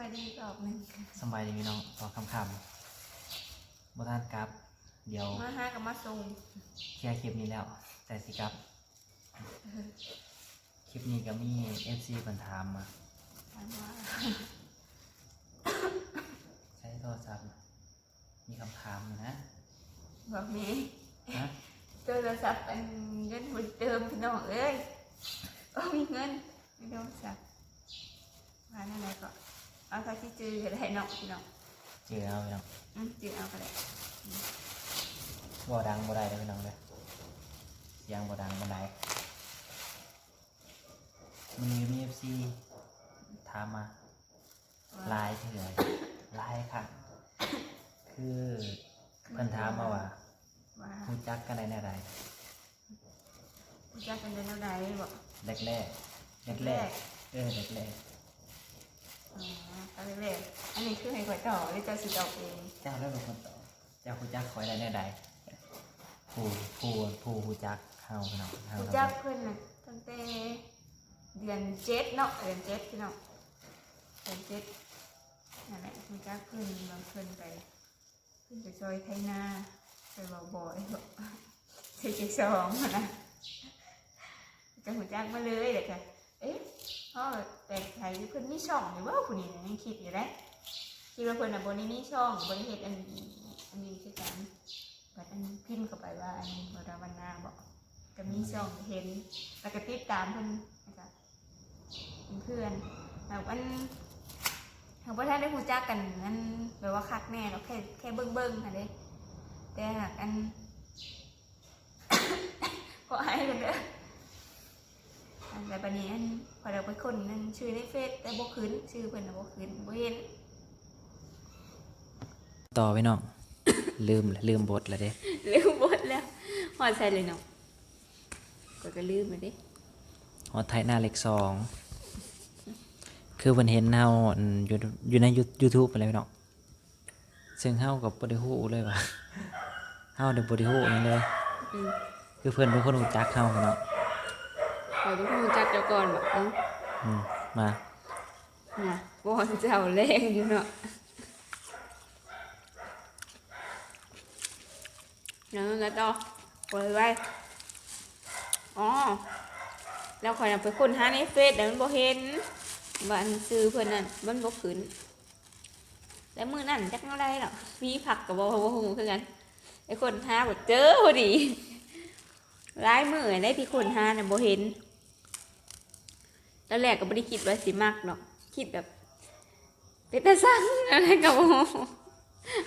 บายดีรอบหนึ่งสำบายดีพี่น้องตอนค่ำๆบ่ทานกลับ เดี๋ยวมาห้ากับมาส่งเคลียร์คลิปนี้แล้ว แต่สิกลับ คลิปนี้ก็มี FC เพิ่นถามมา ถามว่าใช้โทรศัพท์นะมีคำถามอยู่นะแบบนี้ฮะโทรศัพท์เป็นเงินบุญเติมพี่น้องเอ้ยโอ้มีเงินไม่โทรศัพท์มานั่นไหนก็ เอาเท่าที่จือก็ได้เนาะพี่น้องเจอเอาพี่น้องอืมจือเอาก็ได้บ่ดังบ่ได้เลยพี่น้องเลยเสียงบ่ดังบ่ได้มีมี FC ถามมาไลน์เถื่อไลน์ค่ะ คือเพิ่นถามมาว่าว่ารู้จักกันได้แนวใดรู้จักกันได้แล้วใดบอกแรกแรกแรกแรกๆเออแรกแรกอ๋อ เอาเรื่อยๆอันนี้คือให้ข่อยต่อหรือจะสิต่อเองๆเจ้าแล้วเป็นคนต่อเจ้ารู้จักคอยได้แนวใดผู้ผู้ผู้รู้จักเฮาพี่น้องเฮารู้จักเพิ่นน่ะตั้งแต่เดือนเจ็ดเนาะเดือนเจ็ดพี่น้องเดือนเจ็ดนั่นแหละรู้จักเพิ่นบางเพิ่นไปเพิ่นไปซอยไทนาไปบอกบ่อยบอกเจ็ดสองนะจะหูจักมาเลยเด็กค่ะเอ๊ะ พ่อแต่ไทยเพิ่นมีช่องอยู่ว่าผู้นี้ยังคิดอยู่ได้คิดว่าเพิ่นน่ะบ่ได้มีช่องบ่ได้เฮ็ดอันอันนี้คือกันบัดอันพิมพ์เข้าไปว่าอันบ่ได้วันนาบอกก็มีช่องเห็นแล้วก็ติดตามเพิ่นนะคะเพื่อนแต่วันทางพ่อท่านได้รู้จักกันนั่นแบบว่าคักแน่เราแค่แค่เบิ้งเบิ้งๆค่ะเด้แต่หากอันก็ให้กันเด้อ อันแต่ปันนี้อันพอเราไปคนนั่นชื่อในเฟซแต่บ่ขึ้นชื่อเพิ่นน่ะบ่ขึ้นบ่เห็นต่อพี่น้อง ลืมลืมบทแล้วเด้ลืมหมดแล้วหอดใส่เลยเนาะก็ก็ลืมไปดิฮอดไทยหน้าเล็กสองคือเพิ่นเห็นเฮาอันอยู่อยู่ใน YouTube ไปเลยพี่น้องซึ่งเฮาก็บ่ได้ฮู้เลยว่าเฮาได้บ่ได้ฮู้หยังเลย อืมคือเพิ่นเป็นคนรู้จักเฮาพี่น้องขอทุกคนรู้จั กเจ้าก่อนแบบเอ้าอืมมาน่ะบ่เจ้าแรงอยู่เนาะแล้วก็ต่อปล่อยไว้อ๋อแล้วข่อยน่ะไปค้นหาในเฟซแต่มันบ่เห็นว่าอันซื้อเพิ่นนั่นมันบ่ขึ้นแต่มื้อนั้นจักเท่าใดหรอกมีผักก็บ่บ่ฮู้คือกันไอ้คนหาบ่เจอพอดีหลายมื้อได้ที่คนหาน่ะบ่เห็น ตอนแรกก็ไม่ได้คิดว่าสิมักหรอกคิดแบบเป็นตาสั่งอะไรกับโม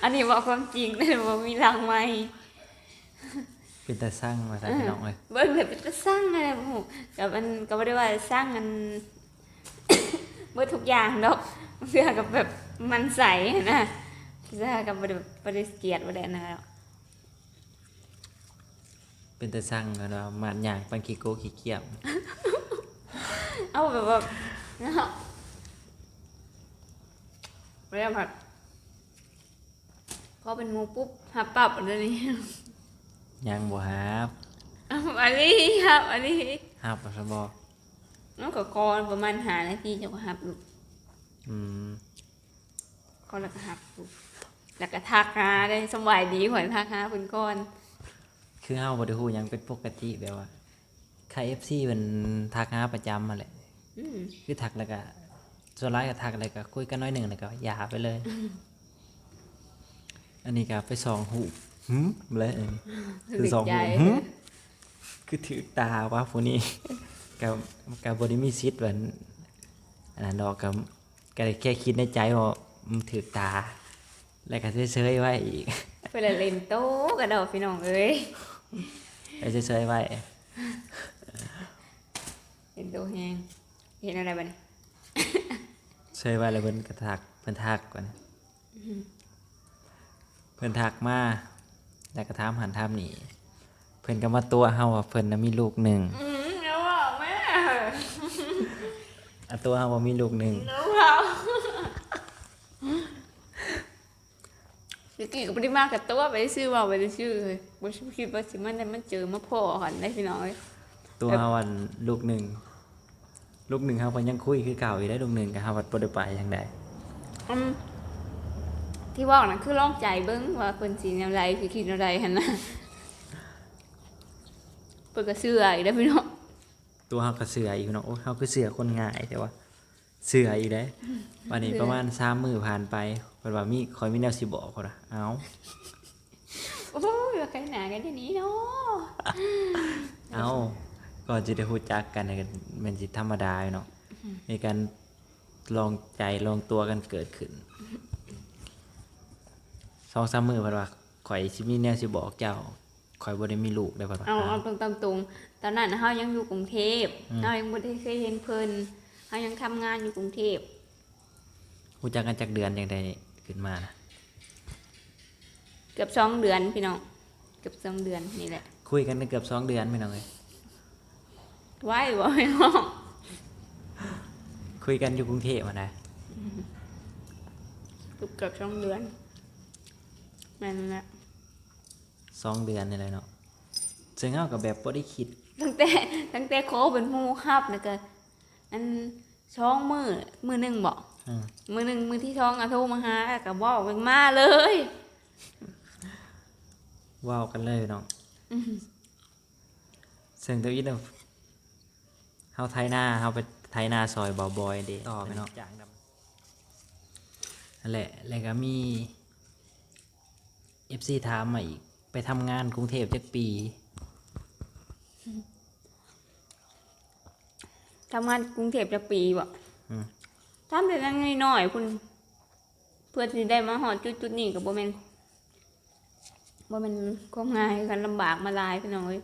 อันนี้บอกความจริงเลยว่ามีรางไหมเป็นตาสร้างมาซะพี่น้องเลยเบิ้งเลยเป็นตาสั่งอะไรโมกับมันก็ไม่ได้ว่าสร้างมันเมื่อทุกอย่างดอกเพื่อกับแบบมันใสนะเพื่อกับไม่ได้ไม่ได้เกลียดไม่ได้นะหรอกเป็นตาสร้างแล้วเนาะมานย่างปันขี้โกขี้เกียจ เอาแบบว่าเนาะไม่ได้ผัดพอเป็นหมูปุ๊บหับปรับอันนี้ยังบ่ฮับอ้าวอันนี้ครับอันนี้ฮับซะบ่น้องก็คอประมาณหานาทีจะก็หับลูกอืมคอแล้วก็หับลูกแล้วก็ทักหาได้สำบายดีหวยทักหาเพิ่นก่อน คือเฮาบ่ได้ฮู้หยังเป็นปกติแบบว่า ใคร FC เพิ่นทักหาประจำมาแหละอืมคือทักแล้วก็ส่วนร้ายก็ทักอะไรก็คุยกันน้อยหนึ่งแล้วก็หยาไปเลย อันนี้ก็ไปส่องหูหืมเลยอันนี้คือส่องหูหืมคือถือตาวะผู้นี้กับกับบริมีซิดเหมือนอันนั้นดอกกับก็ได้แค่คิดในใจว่ามันถือตา แล้วก็เฉยๆไว้อีกเพิ่นละเล่นโต๊ะกระดอกพี่น้องเอ้ยแล้วเฉยๆไว้ เล่นโต๊ะแฮงเห็นอะไรบ้างเฉยไว้แล้วเพิ่นก็ทักเพิ่นทักก่อนเพิ่นทักมาแล้วก็ถามหันถามนี่เพิ่นก็มาตัวเฮาว่าเพิ่นน่ะมีลูกหนึ่งอืมแล้วบอกแม่อะตัวเฮาว่ามีลูกหนึ่งรู้เปล่าสิกี้ก็บ่ได้มากกับตัวไปซื้อว่าไปซื้อเลยบ่คิดว่าสิมันได้มันเจอมาพ่อกันได้พี่น้องเอ้ย ตัวเฮาวันลูกหนึ่งลูกหนึ่งเฮาก็ยังคุยคือเก่าอยู่ได้ลูกหนึ่งก็เฮาวัดบ่ได้ไปจังไดอืมที่บอกนะคือลองใจเบิ้งว่าคนสีแนวไรคือคิดแนวไรหันนะเปิดกระเสื้ออีกแล้วพี่น้องตัวเฮาก็เสืออีกเนาะโอ้เฮาคือเสือคนง่ายแต่ว่า เสืออีกเด้วันนี้ประมาณ3มื้อผ่านไปเพิ่นว่ามีคอยมีแนวสิบอกเขาล่ะเอ้าโอ้ยว่าใครหนากันที่นี้เนาะเอ้า ก่อนจะได้รู้จักกันเนี่ยก็มันสิธรรมดาอยู่เนาะมีการลองใจลองตัวกันเกิดขึ้นสองสามมื้อเพิ่นว่าข่อยสิมีแนวสิบอกเจ้าข่อยบ่ได้มีลูกได้เพิ่นว่าเอาเอาตรงตรงตรงๆตอนนั้นเฮายังอยู่กรุงเทพอืมเฮายังบ่ได้เคยเห็นเพิ่นเฮายังทำงานอยู่กรุงเทพรู้จักกันจากเดือนจังไดขึ้นมานะเกือบสองเดือนพี่น้อง เกือบสองเดือนนี่แหละ คุยกันได้เกือบสองเดือนพี่น้องเอ้ย ไหว้บ่พี่น้องคุยกันอยู่กรุงเทพมานะเกือบเกือบสองเดือนแม่นแหละสองเดือนนี่เลยเนาะซึ่งเฮาก็แบบบ่ได้คิด ตั้งแต่ตั้งแต่โคเป็นหมู่ครับนะก็อันช่องมือมือหนึ่งบอกอืม มือหนึ่งมือที่ช่องอะโทรมาหาก็บอกเป็นมาเลยเว้ากันเลยเนาะซึ่งตัวอีเนาะ เฮาไทยนาเฮาไปไทยนาซอยบ่าวบอยเด้ต่อไปเนาะจางดำนั่นแหละแล้วก็มี FC ถามมาอีก ไปทำงานกรุงเทพจักปี ทำงานกรุงเทพจะปีบ่อืม ทำแต่ยังน้อยๆคุณ เพื่อที่ได้มาหอดจุดๆนี้กับโบแมนโบแมนก็ง่ายกันลำบากมาหลายพี่น้องเอ้ย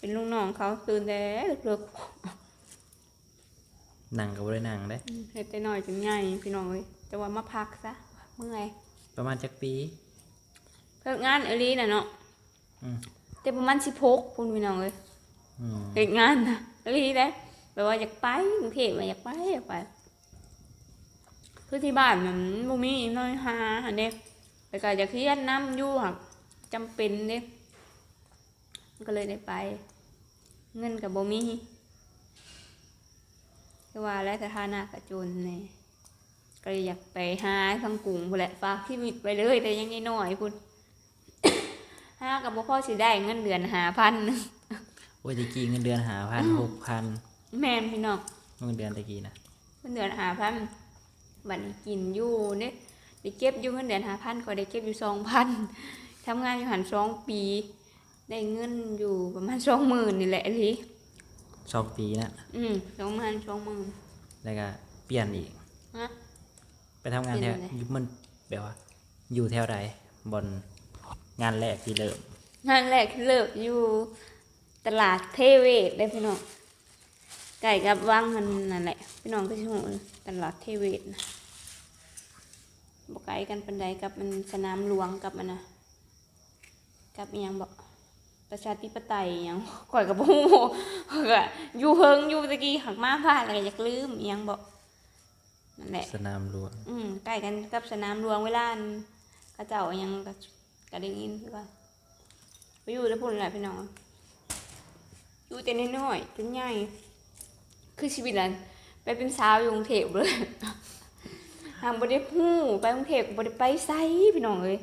เป็นลูกน้องเขาตื่นแต่เลิกนั่งก็บ่ได้นั่งเด้ๆเฮ็ดแต่น้อยจนใหญ่พี่น้องเอ้ยแต่ว่ามาพักซะเมื่อยประมาณจักปีเลิกงานเอหลีน่ะเนาะอืมแต่ประมาณสิบหกคุณพี่น้องเอ้ยอืมเลิกงานนะเอหลีเด้แปลว่าอยากไปกรุงเทพว่าอยากไปอยากไปคือที่บ้านมันบ่มีน้อยหาอันเด้แต่ก็อยากเรียนน้ำอยู่หักจำเป็นเด้มันก็เลยได้ไป เงินกับบ่มีก็ว่าแล้วสถานะกระจนเนี่ยก็เลยอยากไปหาทางกรุงพู้นแหละฝากชีวิตไปเลยแต่ยังน้อยๆพุ่นหากับบ่พอสิได้เงินเดือนหาพันโอ้ยตะกี้เงินเดือนหาพันหกพันแม่นพี่น้องเงินเดือนตะกี้นะเงินเดือนหาพันบัดนี้กินอยู่เนี่ยได้เก็บอยู่เงินเดือนหาพันก็ได้เก็บอยู่สองพันทำงานอยู่หันสองปี ได้เงินอยู่ประมาณสองหมื่นนี่แหละทีสองปีนะอืมสองพันสองหมื่น แล้วก็เปลี่ยนอีก ฮะ ไปทำงานแถวเปลี่ยนอะไรอยู่มันแบบว่า อยู่แถวใดบนงานแรกที่เริ่มงานแรกที่เลิกอยู่ตลาดเทเวศได้พี่น้องไก่กับวังมันนั่นแหละ พี่น้องก็ชื่อตลาดเทเวศนะบกไกลกันปันใดกับมันสนามหลวงกับมันนะกับอหยังบอก ประชาธิปไตยอหยังก่อยกับโอ้โหก็อยู่เฮิงอยู่ตะกี้หักมาพลาดอะไรอยากลืมอหยังบอกนั่นแหละสนามหลวงอืมใกล้กันกับสนามหลวงเวลาอันเขาเจ้ายังก็ก็ได้ยินคือว่าไปอยู่แล้วพูดอะไรพี่น้องอยู่แต่น้อยๆจนใหญ่คือชีวิตนั้นไปเป็นสาวอยู่กรุงเทพเลยหางบ่ได้ฮู้ไปกรุงเทพก็บ่ได้ไปไสพี่น้องเอ้ย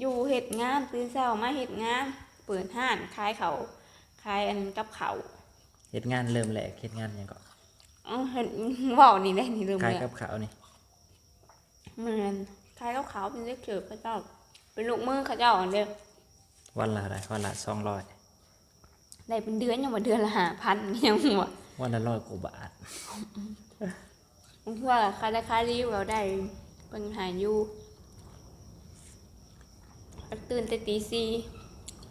อยู่เฮ็ดงานตื่นเช้ามาเฮ็ดงาน เปิดห้านขายเขาวขายอันกับเขาวเฮ็ดงานเริ่มแรกเฮ็ดงานหยังก็อ๋อเห็นเว้านี่ได้นี่ลืมขายเลยกับข้าวนี่เหมือนขายกับเขาวเป็นเล็กเกิดพระเจ้า เป็นลูกมือเขาเจ้าอันเด้อวันละอะไรวันละสองร้อยได้เป็นเดือนยังว่าเดือนละห้าพันยังหัววันละร้อยกว่าบาทบางทีว่าคายได้คายรีเราได้เป็นหายอยู่ตื่นแต่ตีสี่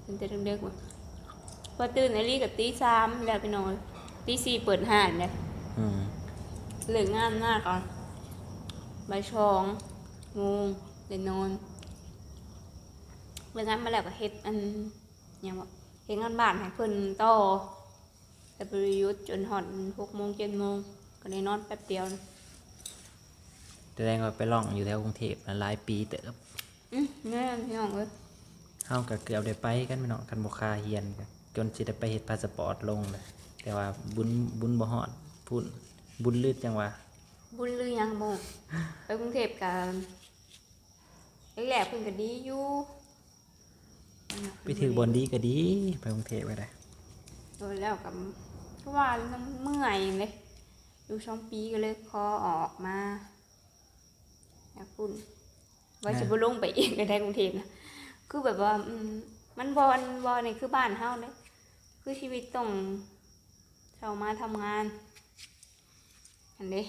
ตื่นแต่เด็กๆว่ะพอตื่นอ้ลี่กับตีสามแล้วไปนอนตีสี่เปิดห้านเนี่ยอืมเลิกงานหน้าก่อนบ่ายสองโมงเดินนอนเลิกงานมาแล้วก็เฮ็ดอันหยังบอกเฮ็ดงานบ้านให้เพิ่นต่อแต่บริยุทธ์จนหอดหกโมงเจ็ดโมงก็ได้นอนแป๊บเดียวนะแสดงว่าไปล่องอยู่แถวกรุงเทพนะหลายปีเติบอืมแม่นพี่น้องเอ้ย เฮาก็เกือบได้ไปกันพี่น้องกันบ่คาเฮียนกันจนสิได้ไปเฮ็ดพาสปอร์ตลงเลยแต่ว่าบุญบุญบ่ฮอดพุ่นบุญลืดจังว่าบบุญหรือยังบ่ไปกรุงเทพกันแรกๆเพิ่นก็ดีอยู่ไปถือบอลดีก็ดีไปกรุงเทพไปได้โดยแล้วกับเพราะว่ามันเมื่อยเลยอยู่ช่องปีก็เลยคอออกมาอยากพูดว่าจะบ่ลงไปเองก็ได้กรุงเทพนะ คือแบบว่าอืมมันบอนบอนนี่คือบ้านเฮาเลยคือชีวิตต้องเรามาทำงานอันนี้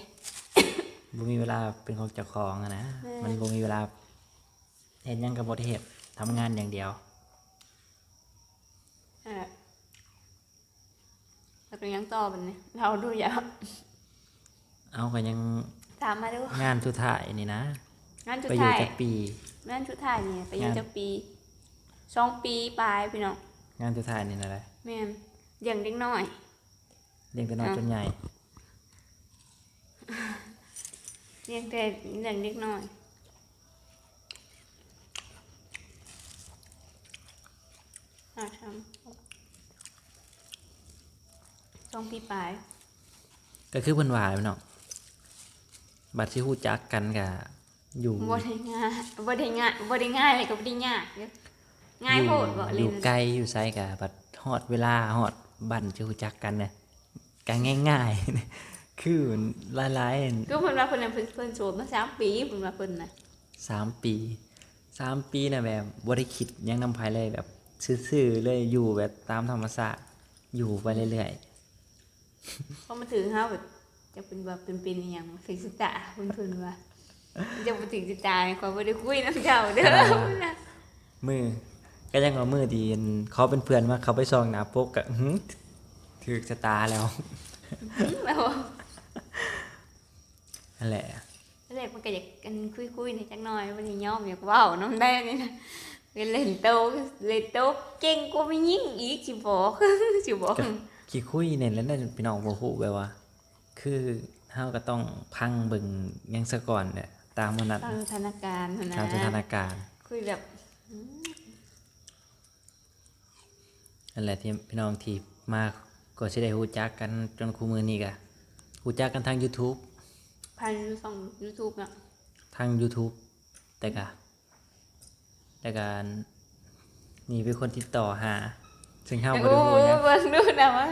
บ่มีเวลาเป็นของเจ้าของอะนะแม่ มันบ่มีเวลาเห็นยังกับบ่ได้เฮ็ดทำงานอย่างเดียว นั่นแหละแล้วก็ยังต่อบันนี้เราดูอย่าเอาก็ยังตามมาดูงานสุดท้ายนี่นะ งานชุดไปอยู่ท้ายจักปี งานชุดท้ายเนี่ยไปอยู่งานจักปี สองปีปลายพี่น้องงานสุดท้ายนี่นั่นแหละแม่นเลี้ยงเด็กน้อย เลี้ยงแต่น้อยอะจนใหญ่เลี้ยงแต่เลี้ยงเด็กน้อยอ่าทำสองปีปลาย ก็คือเพิ่นว่าแหล้วเนาะบัดสิฮู้จักกันก็อยู่บ่ได้ง่ายบ่ได้ง่ายบ่ได้ง่ายเลยก็บ่ได้ยากเด้อ ง่ายโพดบ่อเลยยู่ไกลอยู่ไสก็บัดฮอดเวลาฮอดบันสิฮู้จักกันเนี่ยก็ง่ายๆ คือหลายๆ ก็เพิ่นว่าเพิ่นน่ะเพิ่นเพิ่นโสดมาสามปีเพิ่นว่าเพิ่นน่ะสามปีสามปีนะแบบบ่ได้คิดหยังนำภายเลยแบบซื่อๆเลยอยู่แบบตามธรรมชาติอยู่ไปเรื่อยพอมาถึงเฮาแบบจะเป็นว่าเป็นเป็นอหยังฟิกสตาเพิ่นเพิ่นว่าจะบ่ถึงสิตายขอยบ่ได้คุยนำเจ้าเด้อๆมือ ก็ยังว่ามือดีนเขาเป็นเพื่อนว่าเขาไปซองหน้าปกก็อื้อหือถือชะตาแล้วแล้วนั่นแหละแรกมันก็อยากกันคุยๆในจักหน่อยบ่ได้ยอมอยากเว้าน้ำได้นี่นะไปเล่นโตะเล่นโตะเก่งกว่าไม่ยิ่งอีกสิบอกสิบอกขี้คุยเนี่ยแล้วนั่นพี่น้องบ่ฮู้แบบว่า คือเฮาก็ต้องพังเบิ่งหยังซะก่อนเนี่ยตามมื้อนั้นตามสถานการณ์หั้นนะตามสถานการณ์คุยแบบ นั่นแหละที่พี่น้องที่มาก็สิได้ฮู้จักกันจนคู่มือนี้ก็ฮู้จักกันทาง YouTube พันช่อง YouTube เนาะทาง YouTube แต่ก็แต่ก็นี่เป็นคนติดต่อหา ซึ่งเฮาบ่โอ้ได้ฮู้หยังเบิ่งดูนะว่า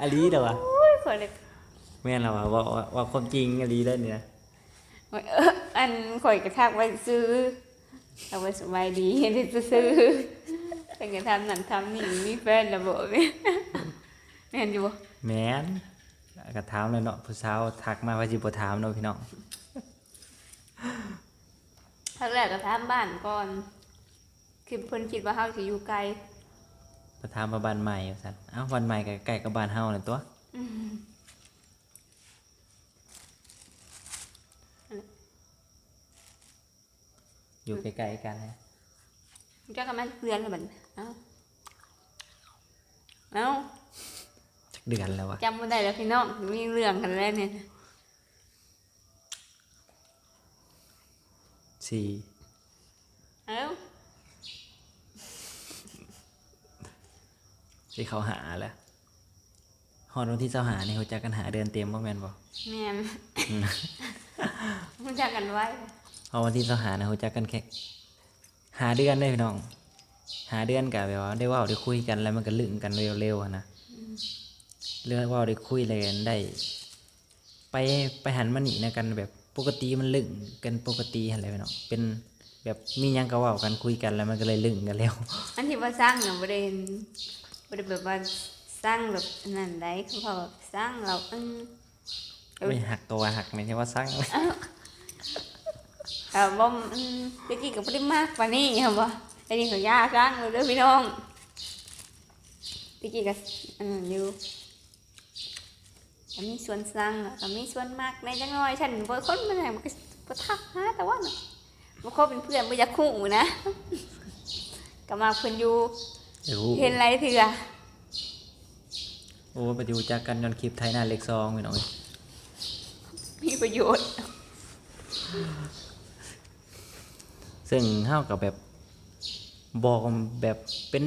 อลีเด้อวะโอ้ยขอเลยแม่นแล้ววะว่าว่าว่าความจริงอลีได้เนี่ยเอออันข่อยกระทักไว้ซื้อเอาไว้สบายดีเห็นได้ซื้อ แต่ก็ทำนั่นทำนี่มีแฟนระเบิดเนี่ยแม่นอยู่บ่แม่นก็ถามแล้วเนาะผู้สาวทักมาว่าสิบ่ถามเนาะพี่น้องครั้งแรกก็ถามบ้านก่อนคือเพิ่นคิดว่าเฮาสิอยู่ไกลก็ถามมาบ้านใหม่ว่าซั่นเอ้าวันใหม่ก็ใกล้กับบ้านเฮานั่นตัวอยู่ใกล้ๆกันนะจักกันมาเดือนแล้วบัด เอ้าเอ้าจักเดือนแล้ววะจำบ่ได้แล้วพี่น้องมีเรื่องกันแล้วเนี่ยสี่เอ้าที่เขาหาแล้วฮอดวันที่เจ้าหานี่เขาจักกันหาเดือนเต็มบ่แม่นบ่แม่นรู้จักกันไว้พอวันที่เจ้าหานะเขาจักกันแค่หาเดือนได้พี่น้อง หาเดือนกับแบบว่าได้เว่าได้คุยกันแล้วมันก็ลึงกันเร็วๆอะนะเรื่องเว่าได้คุยอะไรกันได้ ไปไปหันมาหนีนะกันแบบปกติมันลึงกันปกติอะไรไปเนาะเป็นแบบมีหยังก็เว่ากันคุยกันแล้วมันก็เลยลึงกันเร็วอันที่ว่าสร้างอย่างบ่ได้บ่ได้แบบว่าสร้างแบบนั่นได้คือเขาแบบสร้างเราอืมไม่หักตัวหักไม่ใช่ว่าสร้างเออบ่อืมตะกี้ก็บ่ได้มากกว่านี้เห็นบ่ อันนี้เขายากสร้างเลยเด้อพี่น้องตะกี้ก็อันนั้นอยู่ก็มีส่วนสร้างแล้วก็มีส่วนมากในจังน้อยฉันบ่คนมันน่ะมันก็บ่ทักหาแต่ว่าน่ะบ่คบเป็นเพื่อนบ่อยากคู่นะก็มาเพิ่นอยู่เดี๋ยวเห็นไรเถื่อโอ้ปฏิวัติจากกันยอนคลิปไทยหน้าเล็กซองพี่น้องมีประโยชน์ ซึ่งเฮากับแบบ บอกแบบเป็น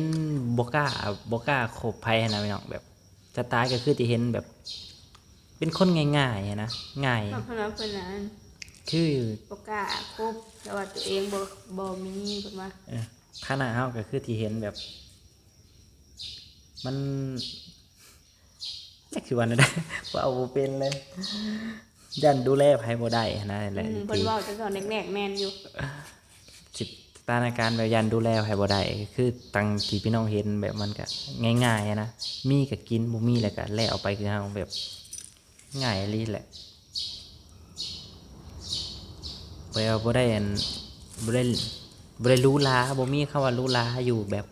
บกล้าบกล้าโขบภัยนะพี่น้องแบบจะตายก็คือที่เห็นแบบ เป็นคนง่ายๆอะนะง่ายเพราะว่าเพิ่นน่ะคือบ่กล้าคบแต่ว่าตัวเองบ่บ่มีเพิ่นว่าเออขนาดเฮาก็คือที่เห็นแบบ มันจักสิว่าได้ว่าเอาบ่เป็นเลยยันดูแลไผบ่ได้นะนั่นแหละอืมเพิ่นที่เว้าจังซั่นแรกๆแม่นอยู่ สิสถานการแบบยันดูแลไผบ่ได้คือตังที่พี่น้องเห็นแบบมันก็ง่ายๆนะมีก็กินบ่มีแล้วก็แล้วเอาไปคือเฮาแบบง่ายลีแหละบ่เอาบ่ได้อันบ่ได้บ่ได้รู้ลาบ่มีคำว่ารู้ลาอยู่แบบ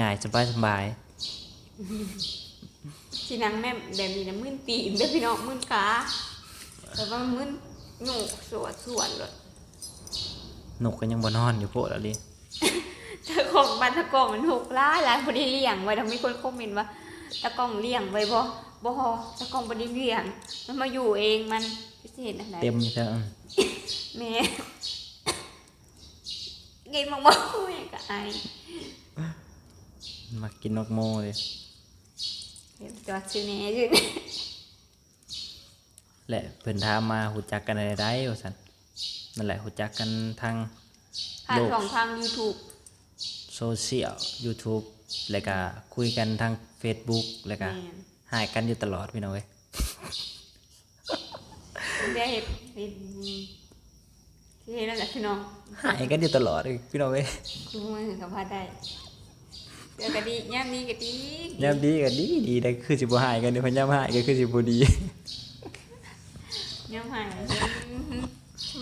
ง่ายๆสบายๆสินังแม่แบบนี้นะมึนตีนเด้อพี่น้องมึนขาแต่ว่ามึนหนูสวดสวดเลย นกก็ยังบ่นอนอยู่โพดอะลิเจ้าของบ้านตะกล้องมันถูกล่ายหลายบ่ได้เลี้ยงไว้ทำมีคนคอมเมนต์ว่าตะกล้องเลี้ยงไว้บ่บ่ตะกล้องบ่ได้เลี้ยง มันมาอยู่เองมันพิเศษอันไหนเต็มซะแม่เกินมากๆแม่ก็อายมากินนกโมเลยเดี๋ยวจอดซื้อแหน่ซื้อแหน่แหละเพิ่นถามมาหูจักกันได้ได้ว่าซั่น นั่นแหละหูจักกันทางผ่านโลกของทาง YouTube โซเชียล YouTube แล้วก็คุยกันทาง Facebook แล้วก็แม่นหายกันอยู่ตลอดพี่น้องเอ้ยได้เห็ดเห็ดที่เห็นนั่นแหละพี่น้องหายกันอยู่ตลอดเอ้ยพี่น้องเอ้ยคือมือสัมภาษณ์ได้เดี๋ยวกะดีย่ามนี้กะดียามดีก็ดีดีได้คือสิบ่หายกันเดี๋ยวเพิ่นยามหายก็คือสิบ่ดีย่ามหายแ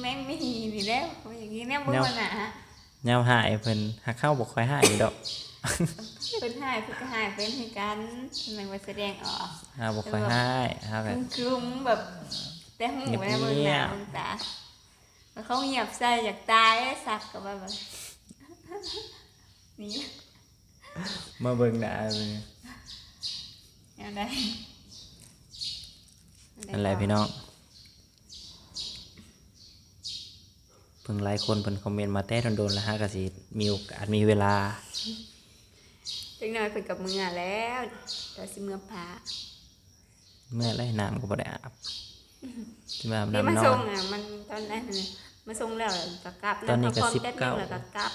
ม่งไม่หีนี่แล้วอย่างนี้แน่บ่มาหนายามหายเพิ่นหักเข้าบ่ค่อยหายดอกเป็นหายเพิ่นก็หายเป็นให้กันทำไมมาแสดงออกหาบ่ค่อยหายหาแบบมันคือมึงแบบแต่หูไว้นะเบิ่งหน้าเบิ่งตาแล้วเขาเงียบใส่อยากตายสักกับว่าแบบนี่มาเบิ่งหน้าเบิ่งยังไงนั่นแหละพี่น้อง พิ่งหลายคนเพิ่นคอมเมนต์มาแต่โดนๆแล้วฮะก็สิมีโอกาสมีเวลาจังหน่อยเพิ่นกับมือแล้วเดี๋ยวสิเมื่อพาเมื่อไรน้ำก็บ่ได้อาบสิมาอาบที่มาน้ำนอส่งนอะมันตอนนั้นน่ะมาส่งแล้วก็กลับตอนนี้ก็แล้วพร้มสิบจัดเก้าแล้วก็กลับ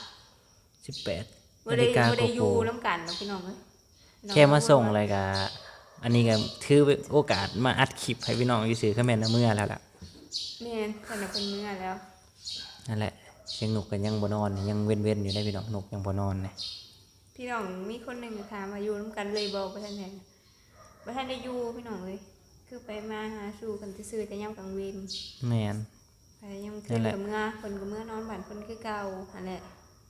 สิบแปดบ่นาได้ฬิกาบ่ได้อโกยู่โก้น้ำกันเนาะพี่น้องเอ้ยแค่มาส่งอะไรกะอันนี้ก็ถือเป็นโอกาสมาอัดคลิปให้พี่น้องอยู่สื่อคอมเมนต์เมื่อแล้วล่ะแม่นเพิ่นน่ะเพิ่นเมื่อแล้ว นั่นแหละเสียงนกก็ยังบ่นอน ยังเว้นเว้นๆอยู่ได้พี่น้องนกยังบ่นอนเลยพี่น้องมีคนหนึงถามว่าอยู่น้ำกันเลยบ่บ่ทันได้บ่ทันได้อยู่พี่น้องเอ้ยคือไปมาหาสู่กันซื่อๆแต่ยามกลางเวรแม่นไปยังนั่คืนนแหละกับเมื่อเพิ่นก็เมื่อนอนบ้านเพิ่นคือเก่าอันแหละ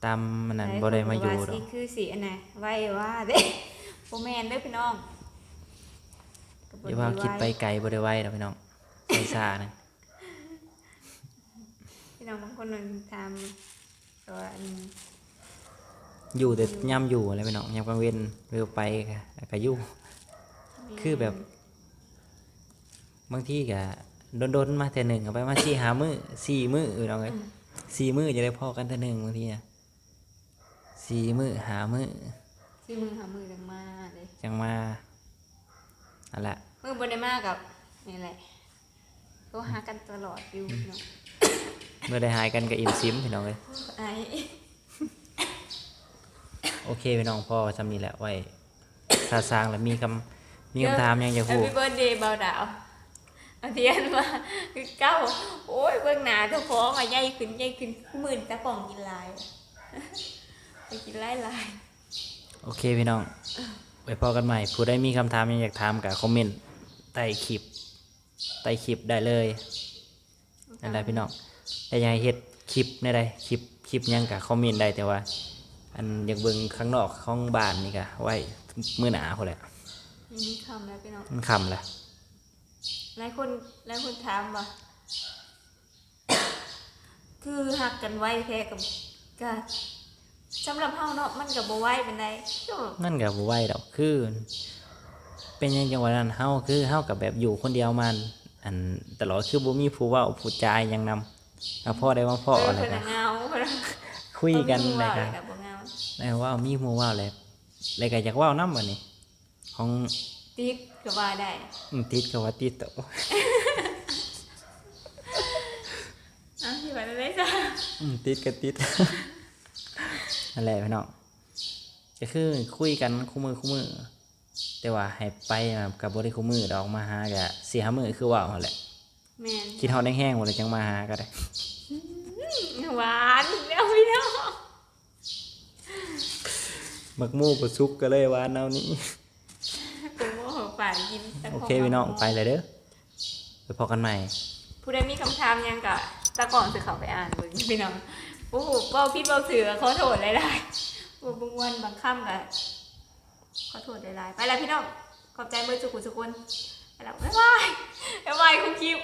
ตามมันนั้นบ่ได้มาอยู่หลดคอนกว่าสิคือสิอันน่ะไว้ว่าเด้บ่แม่นเด้อพี่น้องก็บ่อย่าว่าด้คิดไปไกลบ่ได้ไวดอกพี่น้องไปซ่านะ พี่น้องบางคนมันทำตัวอันอยู่แต่ย่ำอยู่อะไรพี่น้องยามกลางเว้นเรือไปก็แล้วก็อยู่คือแบบ บางทีก็โดนๆมาแต่หนึ่งเอาไปมาสี่หามือสี่มือพี่น้องเอ้ยสี่มือจะได้พอกันแต่หนึ่งบางทีนะสี่มือหามือที่มือหามือจังมาเลยจังมาอันละมือบนได้มากกับนี่แหละก็หากันตลอดอยู่เนาะ เมื่อได้หายกันกับอิ่มซิมพี่น้องเลยไอ้โอเคพี่น้องพ่อจำนี้แหละไว้ซาซางแล้วมีคำมีคำถามยังจะแฮปพูดปี้เบิร์ดเดย์เบาดาวเอาเทียนมาคือเก้าโอ้ยเบื้องหน้าเจ้าของอะใหญ่ขึ้นใหญ่ขึ้นหมื่นตะกล่องกินลายไปกินลายลายโอเคพี่น้องไว้พอกันใหม่ ผู้ได้มีคำถามยังอยากถามกับคอมเมนต์ใต้คลิปใต้คลิปได้เลยนั่นแหละพี่น้อง แต่อยังให้เฮ็ดคลิปในใดคลิปคลิปหยังกับคอมเมนต์ได้แต่ว่า อันอยากเบิ่งข้างนอกของบ้านนี่ก็ไว้มื้อหนาพอแหละนี่คำแล้วพี่น้องมันคำแหละหลายคนหลายคนถามว่าคือหักกันไว้แท้กับกะสำหรับเฮาเนาะมันกับบ่ไหวเป็นไดก็นั่นก็บ่ไหวดอกคือ เป็นหยังจังหวะนั้นเฮาคือเฮากับแบบอยู่คนเดียวมันอันตลอดคือบ่มีผู้เว้าผู้จาหยังนำถ้าพ่อได้ว่าพ่อเอออะไรเพิ่นกัน่ะเหงาเพิ่นน่ะคุยกันบ่มีเลยเว้าก็แล้วก็บ่เหงาได้ว่ามีหมู่เว้าเลยเลยก็อยากเว้านำบัดนี้ ของติ๊กก็ว่าได้อืมติดก็ว่าติดต่ออะที่ว่าได้จ้ะอืมติดก็ติดนั่นแหละพี่น้องก็คือคุยกันคู่มือคู่มือแต่ว่าให้ไปแบบกับ่ได้คู่มือดอกมาหาก็สิหามือคือว่าหั่นแหละ แม่นคิดฮอดแห้งๆบ่ได้จังมาหาก็ได้ หวานแล้วพี่น้องมักหมู่บ่สุกก็เลยว่าแนวนี้ ผมโมโหฝ่ายกินแต่โอขงเคพี่น้องไปเลยเด้อไปพอกันใหม่ ผู้ใดมีคำถามหยังกะตะก่อนสิเขาไปอ่านเบิ่งพี่น้องโอ้โหเว้าพี่เว้าเสือขอโทษหลายๆบ่บางวันบางค่ำกะขอโทษหลายๆไปแล้วพี่น้องขอบใจเบิ่งสุขุสุกุน ไปแล้วบ๊ายบายบ๊ายบายคุณคิว